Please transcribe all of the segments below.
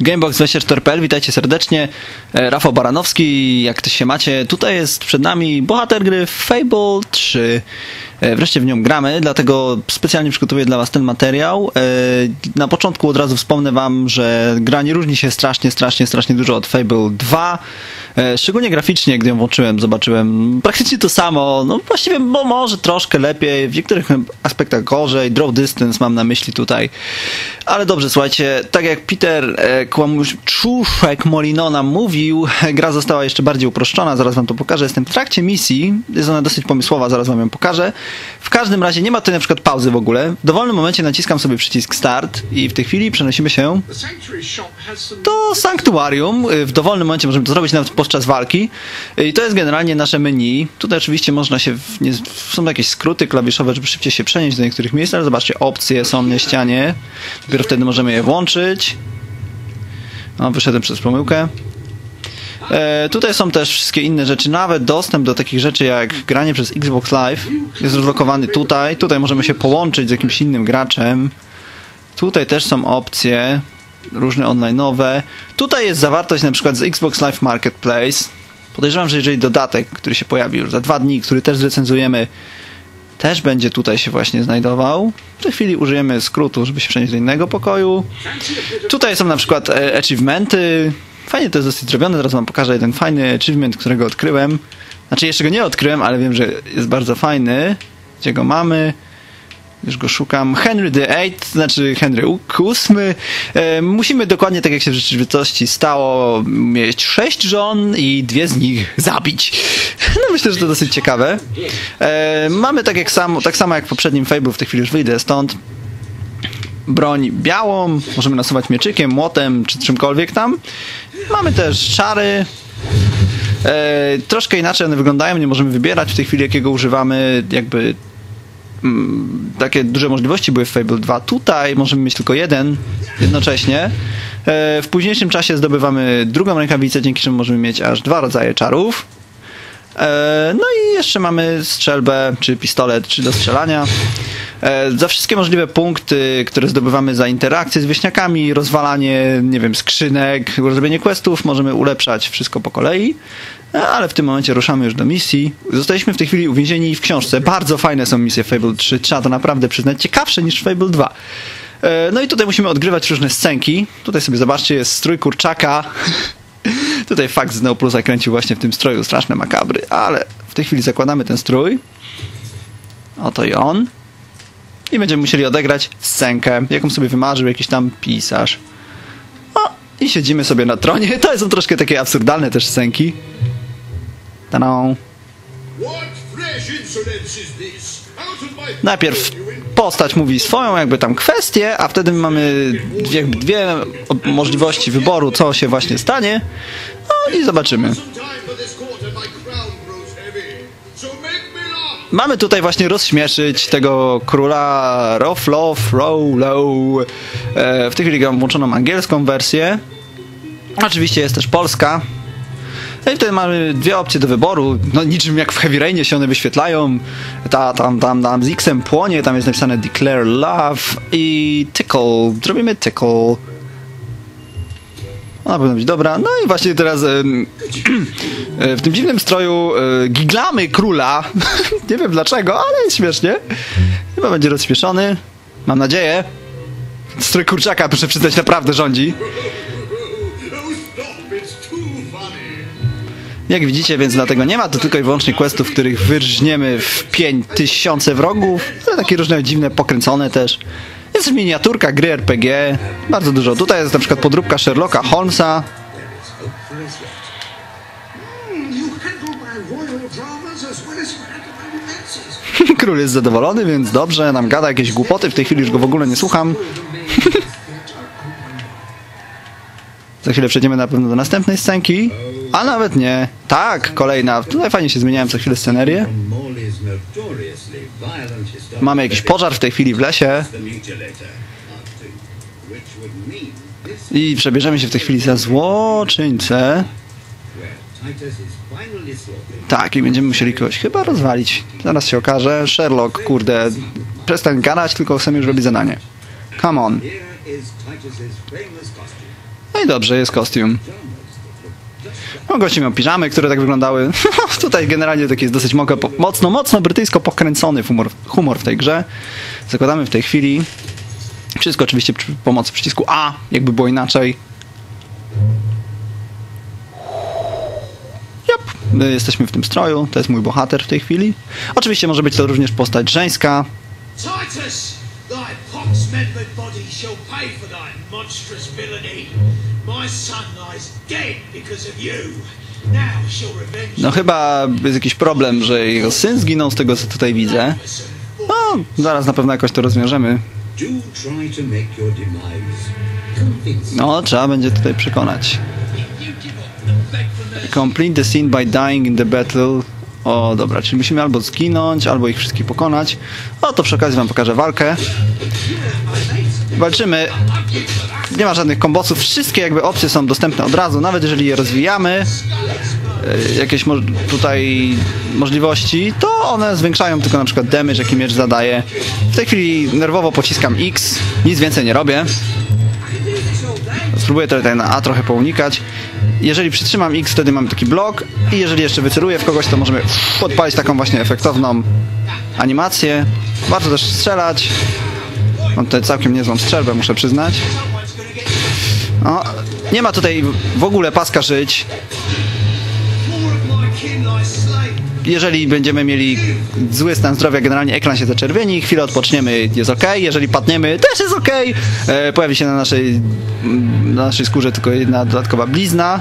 Gamebox24.pl, witajcie serdecznie. E, Rafał Baranowski, jak też się macie. Tutaj jest przed nami bohater gry Fable 3. E, Wreszcie w nią gramy, dlatego specjalnie przygotuję dla Was ten materiał. E, Na początku od razu wspomnę Wam, że gra nie różni się strasznie, strasznie, strasznie dużo od Fable 2. E, Szczególnie graficznie, gdy ją włączyłem, zobaczyłem praktycznie to samo. No właściwie bo może troszkę lepiej, w niektórych aspektach gorzej. Draw distance mam na myśli tutaj. Ale dobrze, słuchajcie, tak jak Peter e, Kłamuszczuk Molino nam mówił, gra została jeszcze bardziej uproszczona, zaraz wam to pokażę. Jestem w trakcie misji, jest ona dosyć pomysłowa, zaraz wam ją pokażę. W każdym razie nie ma tutaj na przykład pauzy w ogóle. W dowolnym momencie naciskam sobie przycisk start i w tej chwili przenosimy się do sanktuarium. W dowolnym momencie możemy to zrobić nawet podczas walki. I to jest generalnie nasze menu. Tutaj oczywiście można się, nie, są jakieś skróty klawiszowe, żeby szybciej się przenieść do niektórych miejsc, ale zobaczcie, opcje są na ścianie. Dopiero wtedy możemy je włączyć. No, wyszedłem przez pomyłkę. E, tutaj są też wszystkie inne rzeczy, nawet dostęp do takich rzeczy jak granie przez Xbox Live jest rozlokowany tutaj. Tutaj możemy się połączyć z jakimś innym graczem. Tutaj też są opcje różne online'owe. Tutaj jest zawartość na przykład z Xbox Live Marketplace. Podejrzewam, że jeżeli dodatek, który się pojawi już za dwa dni, który też zrecenzujemy, też będzie tutaj się właśnie znajdował. W tej chwili użyjemy skrótu, żeby się przenieść do innego pokoju. Tutaj są na przykład e, achievementy. Fajnie to jest dosyć zrobione. Teraz wam pokażę jeden fajny achievement, którego odkryłem. Znaczy jeszcze go nie odkryłem, ale wiem, że jest bardzo fajny. Gdzie go mamy? Już go szukam. Henry VIII, znaczy Henry VIII. E, musimy dokładnie tak jak się w rzeczywistości stało, mieć sześć żon i dwie z nich zabić. No myślę, że to dosyć ciekawe. E, mamy tak, jak samo, tak samo jak w poprzednim Fable, w tej chwili już wyjdę stąd. Broń białą, możemy nasuwać mieczykiem, młotem czy czymkolwiek tam. Mamy też czary, E, troszkę inaczej one wyglądają, nie możemy wybierać w tej chwili jakiego używamy, jakby takie duże możliwości były w Fable 2. Tutaj możemy mieć tylko jeden jednocześnie. E, w późniejszym czasie zdobywamy drugą rękawicę, dzięki czemu możemy mieć aż dwa rodzaje czarów. E, No i jeszcze mamy strzelbę, czy pistolet, czy do strzelania. E, Za wszystkie możliwe punkty, które zdobywamy za interakcję z wieśniakami, rozwalanie, nie wiem, skrzynek, robienie questów, możemy ulepszać wszystko po kolei. E, Ale w tym momencie ruszamy już do misji. Zostaliśmy w tej chwili uwięzieni w książce. Bardzo fajne są misje Fable 3, trzeba to naprawdę przyznać. Ciekawsze niż Fable 2. E, No i tutaj musimy odgrywać różne scenki. Tutaj sobie zobaczcie, jest strój kurczaka. Tutaj fakt z Neoplu zakręcił właśnie w tym stroju straszne makabry, ale w tej chwili zakładamy ten strój. Oto i on. I będziemy musieli odegrać scenkę, jaką sobie wymarzył jakiś tam pisarz. O, i siedzimy sobie na tronie. To są troszkę takie absurdalne też scenki. Tadą. Najpierw postać mówi swoją jakby tam kwestię, a wtedy mamy dwie, dwie możliwości wyboru, co się właśnie stanie. No i zobaczymy. Mamy tutaj właśnie rozśmieszyć tego króla Roflof, Rowlow. E, w tej chwili mam włączoną angielską wersję. Oczywiście jest też polska. No i tutaj mamy dwie opcje do wyboru. No niczym jak w Heavy Rainie się one wyświetlają. Ta, tam, tam, tam z X-em płonie, tam jest napisane Declare Love i Tickle. Zrobimy Tickle. Ona powinna być dobra. No i właśnie teraz e, w tym dziwnym stroju e, giglamy króla. Nie wiem dlaczego, ale jest śmiesznie. Chyba będzie rozśmieszony. Mam nadzieję. Strój kurczaka, proszę przyznać, naprawdę rządzi. Jak widzicie, więc dlatego nie ma to tylko i wyłącznie questów, w których wyrżniemy w pień tysiące wrogów, ale takie różne dziwne, pokręcone też. Jest miniaturka gry RPG, bardzo dużo. Tutaj jest na przykład podróbka Sherlocka Holmesa. Król jest zadowolony, więc dobrze, nam gada jakieś głupoty, w tej chwili już go w ogóle nie słucham. Za chwilę przejdziemy na pewno do następnej scenki, a nawet nie. Tak, kolejna. Tutaj fajnie się zmieniałem co chwilę scenerię. Mamy jakiś pożar w tej chwili w lesie i przebierzemy się w tej chwili za złoczyńcę. Tak, i będziemy musieli kogoś chyba rozwalić. Zaraz się okaże. Sherlock, kurde, przestań gadać, tylko chcemy już robić zadanie. Come on. No i dobrze, jest kostium. No, goście miał piżamy, które tak wyglądały. Tutaj generalnie taki jest dosyć mocno, mocno, brytyjsko pokręcony humor, humor w tej grze. Zakładamy w tej chwili. Wszystko oczywiście przy pomocy przycisku A, jakby było inaczej. Yep. My jesteśmy w tym stroju, to jest mój bohater w tej chwili. Oczywiście może być to również postać żeńska. Titus, thy pox-membered body shall pay for thy monstrous villainy. My son lies dead because of you. Now shall revenge No chyba jest jakiś problem, że jego syn zginął z tego co tutaj widzę. No, zaraz na pewno jakoś to rozwiążemy. No, trzeba będzie tutaj przekonać. Complete the scene by dying in the battle. O, dobra, czyli musimy albo zginąć, albo ich wszystkich pokonać. O, to przy okazji wam pokażę walkę. Walczymy. Nie ma żadnych kombosów. Wszystkie jakby opcje są dostępne od razu, nawet jeżeli je rozwijamy. e, Jakieś mo tutaj możliwości, to one zwiększają tylko na przykład damage, jaki miecz zadaje. W tej chwili nerwowo pociskam X, nic więcej nie robię. Spróbuję tutaj na A trochę pounikać. Jeżeli przytrzymam X, wtedy mamy taki blok i jeżeli jeszcze wyceluję w kogoś, to możemy podpalić taką właśnie efektowną animację. Warto też strzelać. Mam tutaj całkiem niezłą strzelbę, muszę przyznać. O, nie ma tutaj w ogóle paska żyć. Jeżeli będziemy mieli zły stan zdrowia, generalnie ekran się zaczerwieni, chwilę odpoczniemy, jest ok. Jeżeli padniemy, też jest ok. E, pojawi się na naszej, na naszej skórze tylko jedna dodatkowa blizna.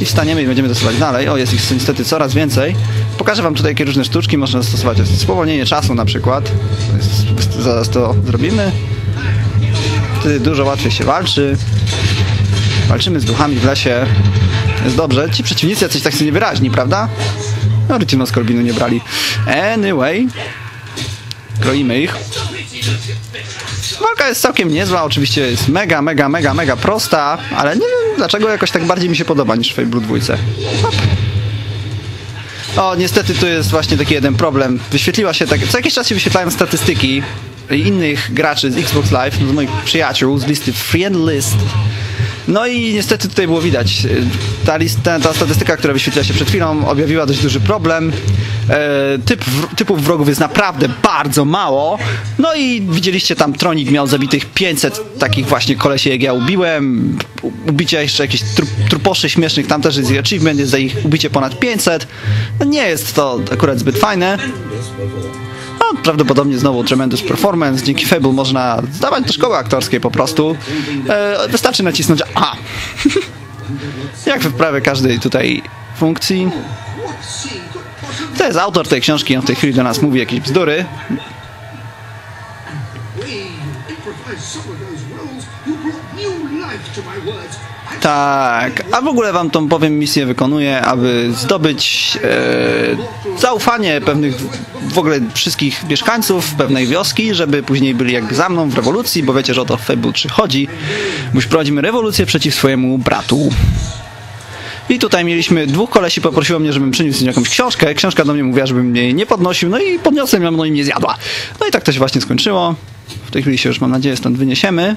I wstaniemy i będziemy dostosować dalej. O, jest ich niestety coraz więcej. Pokażę wam tutaj jakie różne sztuczki można zastosować. Jest spowolnienie czasu na przykład. Zaraz to zrobimy. Wtedy dużo łatwiej się walczy. Walczymy z duchami w lesie. Jest dobrze. Ci przeciwnicy jacyś tak sobie niewyraźni, prawda? No, Rycino z Korbinu nie brali. Anyway. Kroimy ich. Walka jest całkiem niezła, oczywiście jest mega, mega, mega, mega prosta, ale nie wiem dlaczego jakoś tak bardziej mi się podoba niż w Fable 2. Hop. O, niestety tu jest właśnie taki jeden problem. Wyświetliła się tak, co jakiś czas się wyświetlają statystyki innych graczy z Xbox Live, no z moich przyjaciół, z listy Friend List. No i niestety tutaj było widać, ta, lista, ta statystyka, która wyświetliła się przed chwilą, objawiła dość duży problem. E, typ, typów wrogów jest naprawdę bardzo mało. No i widzieliście tam Tronik miał zabitych 500 takich właśnie kolesi jak ja ubiłem. Ubicie jeszcze jakichś tru, truposzy śmiesznych, tam też jest achievement, jest za ich ubicie ponad 500. No nie jest to akurat zbyt fajne. Prawdopodobnie znowu tremendous performance. Dzięki Fable można zdawać do szkoły aktorskiej po prostu. E, wystarczy nacisnąć A. Jak w prawie każdej tutaj funkcji. To jest autor tej książki, on w tej chwili do nas mówi jakieś bzdury. Tak, a w ogóle wam tą powiem misję wykonuję, aby zdobyć e, zaufanie pewnych w ogóle wszystkich mieszkańców pewnej wioski, żeby później byli jakby za mną w rewolucji, bo wiecie, że o to w Fable 3 chodzi. Bo już prowadzimy rewolucję przeciw swojemu bratu. I tutaj mieliśmy dwóch kolesi, poprosiło mnie, żebym przyniósł im jakąś książkę. Książka do mnie mówiła, żebym jej nie podnosił, no i podniosłem ją, no i mnie zjadła. No i tak to się właśnie skończyło. W tej chwili się już, mam nadzieję, stąd wyniesiemy.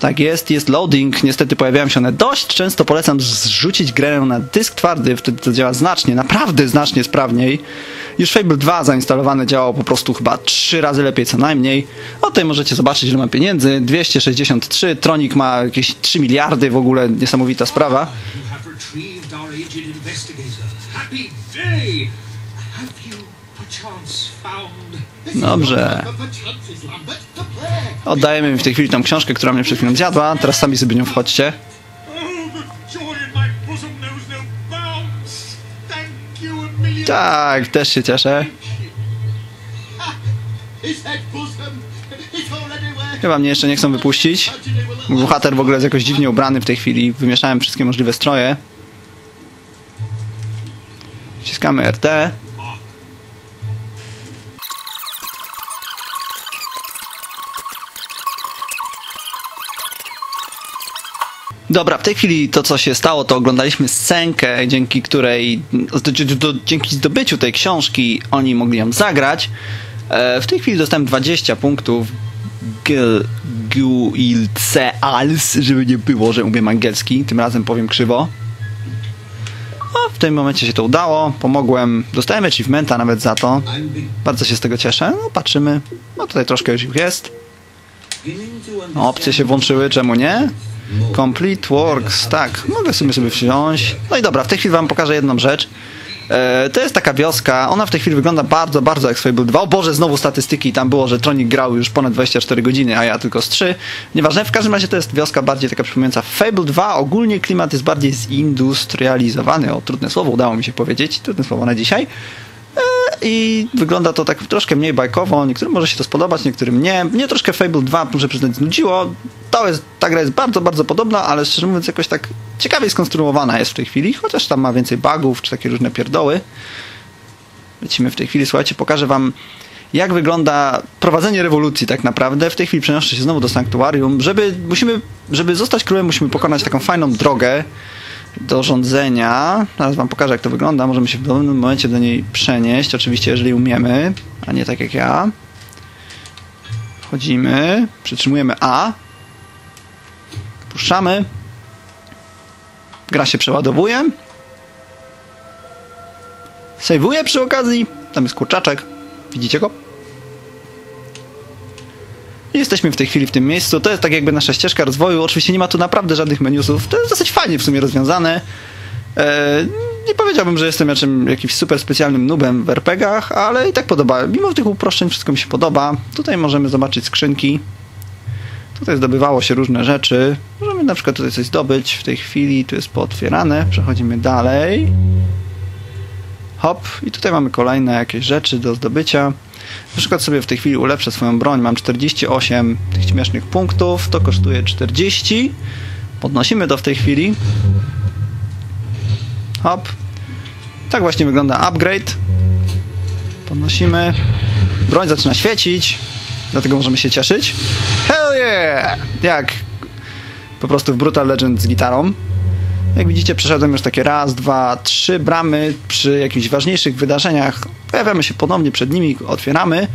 Tak jest, jest loading. Niestety pojawiają się one dość często. Polecam zrzucić grę na dysk twardy, wtedy to działa znacznie, naprawdę znacznie sprawniej. Już Fable 2 zainstalowane działało po prostu chyba 3 razy lepiej co najmniej. O tutaj możecie zobaczyć ile ma pieniędzy. 263, Tronik ma jakieś 3 miliardy w ogóle, niesamowita sprawa. Have you. Dobrze. Oddajemy mi w tej chwili tą książkę, która mnie przed chwilą zjadła. Teraz sami sobie nią wchodźcie. Tak, też się cieszę. Chyba mnie jeszcze nie chcą wypuścić. Bohater w ogóle jest jakoś dziwnie ubrany w tej chwili. Wymieszałem wszystkie możliwe stroje. Wciskamy RT. Dobra, w tej chwili to, co się stało, to oglądaliśmy scenkę, dzięki której, dzięki zdobyciu tej książki oni mogli ją zagrać. E, w tej chwili dostałem 20 punktów. G, G, Guildseals, żeby nie było, że umiem angielski. Tym razem powiem krzywo. O, w tym momencie się to udało. Pomogłem. Dostałem achievementa nawet za to. Bardzo się z tego cieszę. No, patrzymy. No tutaj troszkę już jest. Opcje się włączyły, czemu nie? Complete Works, tak, mogę sobie sobie wziąć. No i dobra, w tej chwili wam pokażę jedną rzecz. E, to jest taka wioska, ona w tej chwili wygląda bardzo, bardzo jak Fable 2. O Boże, znowu statystyki, tam było, że Tronik grał już ponad 24 godziny, a ja tylko z 3. Nieważne, w każdym razie to jest wioska bardziej taka przypominająca Fable 2. Ogólnie klimat jest bardziej zindustrializowany, o trudne słowo udało mi się powiedzieć, trudne słowo na dzisiaj. I wygląda to tak troszkę mniej bajkowo. Niektórym może się to spodobać, niektórym nie. Mnie troszkę Fable 2, muszę przyznać, znudziło. To jest, ta gra jest bardzo, bardzo podobna, ale szczerze mówiąc jakoś tak ciekawie skonstruowana jest w tej chwili, chociaż tam ma więcej bugów, czy takie różne pierdoły. Lecimy w tej chwili, słuchajcie, pokażę wam jak wygląda prowadzenie rewolucji tak naprawdę. W tej chwili przenoszę się znowu do sanktuarium. Żeby, musimy, żeby zostać królem, musimy pokonać taką fajną drogę do rządzenia. Zaraz wam pokażę, jak to wygląda. Możemy się w dowolnym momencie do niej przenieść. Oczywiście, jeżeli umiemy, a nie tak jak ja. Wchodzimy, przytrzymujemy A. Puszczamy. Gra się przeładowuje. Sejwuję przy okazji. Tam jest kurczaczek. Widzicie go? Jesteśmy w tej chwili w tym miejscu. To jest tak jakby nasza ścieżka rozwoju. Oczywiście nie ma tu naprawdę żadnych menusów. To jest dosyć fajnie w sumie rozwiązane. E, nie powiedziałbym, że jestem jakimś super specjalnym nubem w RPGach, ale i tak podoba. Mimo tych uproszczeń wszystko mi się podoba. Tutaj możemy zobaczyć skrzynki. Tutaj zdobywało się różne rzeczy. Możemy na przykład tutaj coś zdobyć w tej chwili. Tu jest pootwierane. Przechodzimy dalej. Hop. I tutaj mamy kolejne jakieś rzeczy do zdobycia. Na przykład sobie w tej chwili ulepszę swoją broń. Mam 48 tych śmiesznych punktów. To kosztuje 40. Podnosimy to w tej chwili. Hop. Tak właśnie wygląda upgrade. Podnosimy. Broń zaczyna świecić. Dlatego możemy się cieszyć. Hell yeah! Jak po prostu w Brutal Legend z gitarą. Jak widzicie, przeszedłem już takie raz, dwa, trzy bramy przy jakichś ważniejszych wydarzeniach. Pojawiamy się ponownie przed nimi, otwieramy.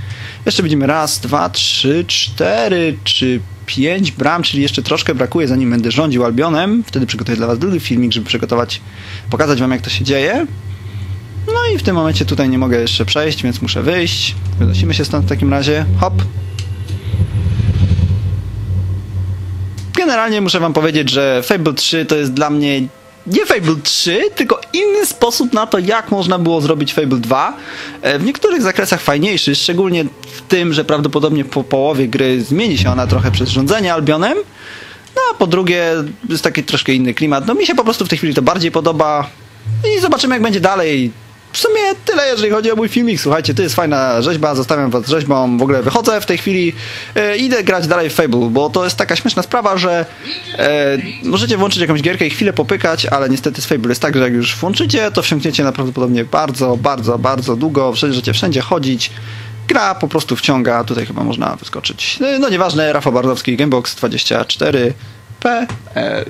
Jeszcze widzimy raz, dwa, trzy, cztery czy pięć bram, czyli jeszcze troszkę brakuje, zanim będę rządził Albionem. Wtedy przygotuję dla Was drugi filmik, żeby przygotować, pokazać Wam, jak to się dzieje. No i w tym momencie tutaj nie mogę jeszcze przejść, więc muszę wyjść. Wynosimy się stąd w takim razie. Hop. Generalnie muszę wam powiedzieć, że Fable 3 to jest dla mnie nie Fable 3, tylko inny sposób na to, jak można było zrobić Fable 2. E, W niektórych zakresach fajniejszy, szczególnie w tym, że prawdopodobnie po połowie gry zmieni się ona trochę przez rządzenie Albionem. No a po drugie, jest taki troszkę inny klimat. No mi się po prostu w tej chwili to bardziej podoba. I zobaczymy, jak będzie dalej. W sumie tyle, jeżeli chodzi o mój filmik. Słuchajcie, to jest fajna rzeźba, zostawiam was rzeźbą. W ogóle wychodzę w tej chwili. E, idę grać dalej w Fable, bo to jest taka śmieszna sprawa, że e, możecie włączyć jakąś gierkę i chwilę popykać, ale niestety z Fable jest tak, że jak już włączycie, to wsiąkniecie prawdopodobnie bardzo, bardzo, bardzo długo. Możecie wszędzie chodzić. Gra po prostu wciąga. Tutaj chyba można wyskoczyć. No, no nieważne, Rafał Bardowski, Gamebox 24. PL.